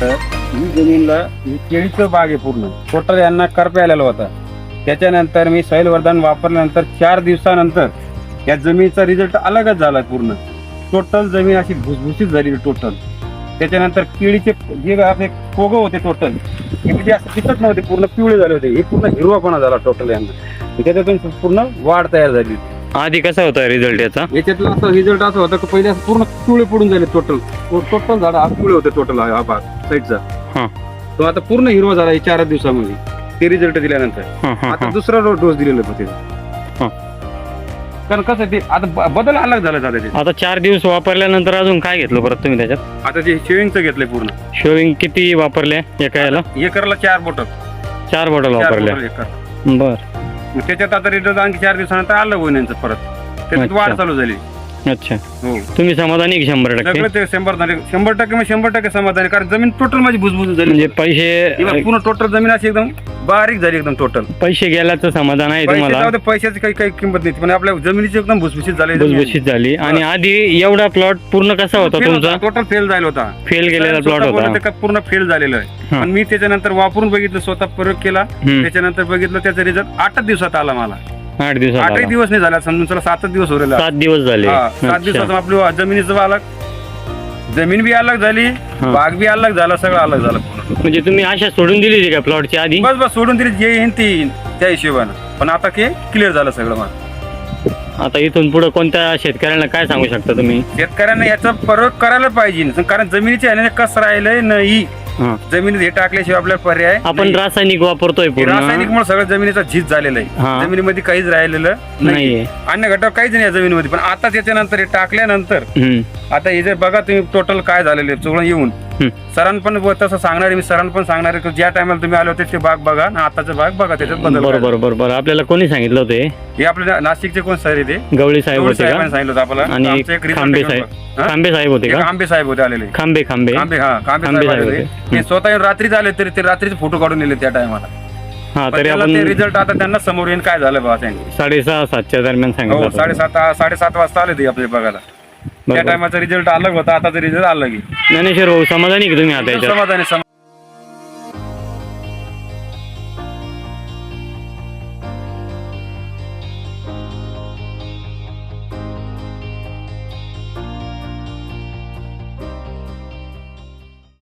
तर मी जमीनला केळीचं बाग आहे पूर्ण. टोटल यांना करप आलेला होता. त्याच्यानंतर मी सैल वरदान वापरल्यानंतर चार दिवसानंतर या जमिनीचा रिझल्ट अलगच झाला पूर्ण. टोटल जमीन अशी भुसभुशीत झाली टोटल त्याच्यानंतर केळीचे जे आपले पोगं होते टोटल हे म्हणजे असं दिसत नव्हते पूर्ण पिवळे झाले होते. हे पूर्ण हिरवापणा झाला टोटल यांना. त्याच्यातून पूर्ण वाढ तयार झाली आधी कसा होता रिझल्ट याचा? याच्यातला असं रिझल्ट असं होता की पहिले असं पूर्ण पिवळे पडून झाले टोटल टोटल झाड आज पिवळे होते टोटल हा भाग साईडचा हा. तो आता पूर्ण हिरवा झाला हे चार दिवसामध्ये. ते रिझल्ट दिल्यानंतर. हा, हा, आता हा. दुसरा डोस दिलेला होते हा. कारण कसं आहे ते आता ब- बदल अलग झाला झाला आता चार दिवस वापरल्यानंतर अजून काय घेतलं परत तुम्ही त्याच्यात? आता ते शेविंगचं घेतलंय पूर्ण. शोविंग किती वापरले एका याला? एकरला चार बोटल चार बॉटल चार वापरल्या. बोटल एकर बर. मग त्याच्यात आता रिझल्ट आणखी चार दिवसानंतर आलं होईल यांचं परत त्याच्यात वाढ. चालू झाली अच्छा. हो. तुम्ही समाधानी आहे शंभर टक्के? सगळं ते शंभर झाले. शंभर टक्के म्हणजे शंभर टक्के समाधान आहे. कारण जमीन टोटल माझी भुसभुस झाली. म्हणजे पैसे पूर्ण टोटल जमीन अशी एकदम बारीक झाली एकदम टोटल पैसे गेल्याचं समाधान आहे तुम्हाला? पैशाची काही काही किंमत नाही. पण आपल्या जमिनीची एकदम भुसभुशीत झाली. भुसभुशीत झाली. आणि आधी एवढा प्लॉट पूर्ण कसा होता तुमचा? टोटल फेल झाला होता. फेल गेलेला स्वतः प्लॉट बोलले होता ते का पूर्ण फेल झालेलं आहे. हा. पण मी त्याच्यानंतर वापरून बघितलं स्वतः प्रयोग केला. हम्म. त्याच्यानंतर बघितलं त्याचा रिझल्ट आठच दिवसात आला मला. आठ दिवसात आठही. दिवस नाही झाला समजून चला सातच दिवस उरलेला सात दिवस झाले. सात. दिवसात आपली जमिनीचं अलग जमीन बी अलग झाली. बाग बी अलग झाला सगळं अलग झालं. म्हणजे तुम्ही आशा सोडून दिली का प्लॉटची आधी? बस बस सोडून दिली जे येईन ते येईन त्या हिशोबानं. पण आता ते क्लिअर झालं सगळं मला. आता इथून पुढे कोणत्या शेतकऱ्यांना काय सांगू शकता तुम्ही? शेतकऱ्यांना याचा प्रयोग करायला पाहिजे. कारण जमिनीचे आहे ना कस राहिलंय नाही. जमिनीत हे टाकल्याशिवाय आपल्याला पर्याय आपण नाही. रासायनिक वापरतोय पूर्ण. रासायनिकमुळे सगळं जमिनीचा झीज झालेला हा. आहे जमिनीमध्ये काहीच राहिलेलं नाही अन्य घटक काहीच नाही या जमिनीमध्ये. पण आता त्याच्यानंतर हे टाकल्यानंतर हम्म. आता हे जर बघा तुम्ही टोटल काय झालेले सगळं येऊन. सरांना पण तसं सांगणार आहे मी सरांना पण सांगणार आहे की ज्या टायमाला तुम्ही आले होते ते बाग बघा आणि आताचा बाग बघा त्याच्यात बदल बरोबर बरोबर. आपल्याला कोणी सांगितलं होतं? हे? आपल्या नाशिकचे कोण सर आहे ते? गवळी साहेब होते साहेबांनी सांगितलं होतं आपल्याला. आणि आमचं एक result खांबे आहे साहेब. हा? खांबे साहेब होते एक का? आंबे साहेब होते आलेले. खांबे खांबे. आंबे हा कांबे आंबे साहेब साहेब आलेले. होते. ते स्वतः येऊन रात्री झाले तरी ते रात्रीचे फोटो काढून नेले त्या टायमाला हा तरी आपण रिझल्ट आता त्यांना समोर येईन काय झालं बाबा त्यांनी साडेसहा सातच्या दरम्यान सांगितलं हो होतं. साडेसात साडेसात वाजता आले ते आपल्या बघायला. त्या. टायमाचा रिझल्ट अलग होता आताचा रिझल्ट अलग आहे ज्ञानेश्वर भाऊ समाधानी आहे का तुम्ही आता याच्यात? समाधानी